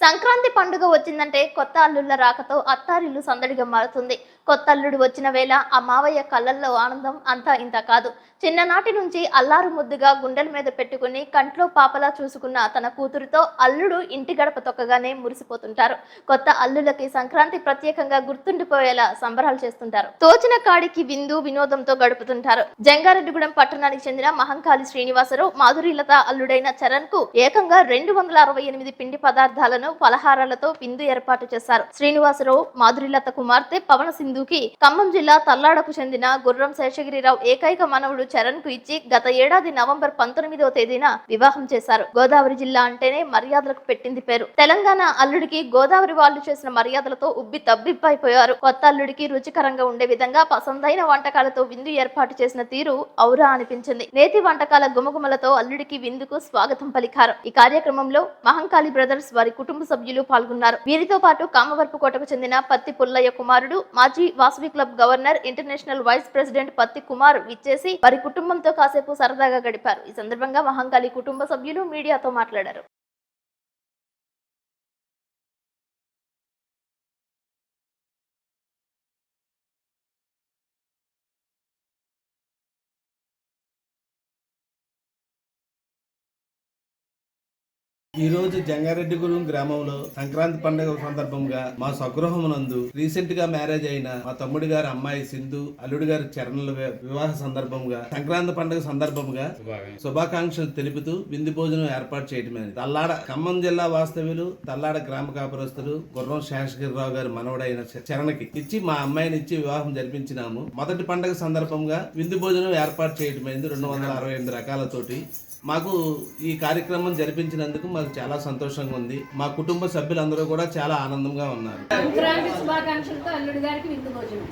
సంక్రాంతి పండుగ వచ్చిందంటే కొత్త అల్లుళ్ళ రాకతో అత్తారిల్లు సందడిగా మారుతుంది. కొత్త అల్లుడు వచ్చిన వేళ ఆ మావయ్య కళ్ళల్లో ఆనందం అంతా ఇంత కాదు. చిన్ననాటి నుంచి అల్లారు ముద్దుగా గుండెల మీద పెట్టుకుని కంట్లో పాపలా చూసుకున్న తన కూతురుతో అల్లుడు ఇంటి గడప తొక్కగానే మురిసిపోతుంటారు. కొత్త అల్లులకి సంక్రాంతి ప్రత్యేకంగా గుర్తుండిపోయేలా సంబరాలు చేస్తుంటారు. తోచిన కాడికి విందు వినోదంతో గడుపుతుంటారు. జంగారెడ్డిగూడెం పట్టణానికి చెందిన మహంకాళి శ్రీనివాసరావు మాధురీలత అల్లుడైన చరణ్కు ఏకంగా రెండు వందల అరవై ఎనిమిది పిండి పదార్థాలను పలహారాలతో విందు ఏర్పాటు చేశారు. శ్రీనివాసరావు మాధురిలత కుమార్తె పవన సింధుకి ఖమ్మం జిల్లా తల్లాడకు చెందిన గుర్రం శేషగిరిరావు ఏకైక మనవుడు చరణ్కు ఇచ్చి గత ఏడాది నవంబర్ పంతొమ్మిదవ తేదీన వివాహం చేశారు. గోదావరి జిల్లా అంటేనే మర్యాదలకు పెట్టింది పేరు. తెలంగాణ అల్లుడికి గోదావరి వాళ్ళు చేసిన మర్యాదలతో ఉబ్బి తబ్బిబ్బైపోయారు. కొత్త అల్లుడికి రుచికరంగా ఉండే విధంగా పసందైన వంటకాలతో విందు ఏర్పాటు చేసిన తీరు ఔరా అనిపించింది. నేతి వంటకాల గుమగుమలతో అల్లుడికి విందుకు స్వాగతం పలికారు. ఈ కార్యక్రమంలో మహంకాళి బ్రదర్స్ వారి కుటుంబ సభ్యులు పాల్గొన్నారు. వీరితో పాటు కామవరపుకోటకు చెందిన పత్తి పుల్లయ్య కుమారుడు మాజీ Vasavi club governor international vice president Patti Kumar విచ్చేసి వారి కుటుంబంతో కాసేపు సరదాగా గడిపారు. ఈ సందర్భంగా మహంకాళి కుటుంబ సభ్యులు మీడియాతో మాట్లాడారు. ఈ రోజు జంగారెడ్డిగూడెం గ్రామంలో సంక్రాంతి పండుగ సందర్భంగా మా స్వగృహమునందు రీసెంట్గా మ్యారేజ్ అయిన మా తమ్ముడి గారి అమ్మాయి సింధు అల్లుడి గారి చరణుల వివాహ సందర్భంగా సంక్రాంతి పండుగ సందర్భంగా శుభాకాంక్షలు. తెలుపుతూ విందు భోజనం ఏర్పాటు చేయటమే తల్లాడ ఖమ్మం జిల్లా వాస్తవ్యులు తల్లాడ గ్రామ కాపురస్తులు గుర్రం శేషగిరిరావు గారి మనవడైన చరణకి ఇచ్చి మా అమ్మాయిని ఇచ్చి వివాహం జరిపించినాము. మొదటి పండుగ సందర్భంగా విందు భోజనం ఏర్పాటు చేయటమైంది. రెండు వందల అరవై ఎనిమిది రకాలతోటి మాకు ఈ కార్యక్రమం జరిపించినందుకు మాకు చాలా సంతోషంగా ఉంది. మా కుటుంబ సభ్యులందరూ కూడా చాలా ఆనందంగా ఉన్నారు. సంక్రాంతి శుభాకాంక్షలతో అల్లుడి గారికి విందు భోజనం.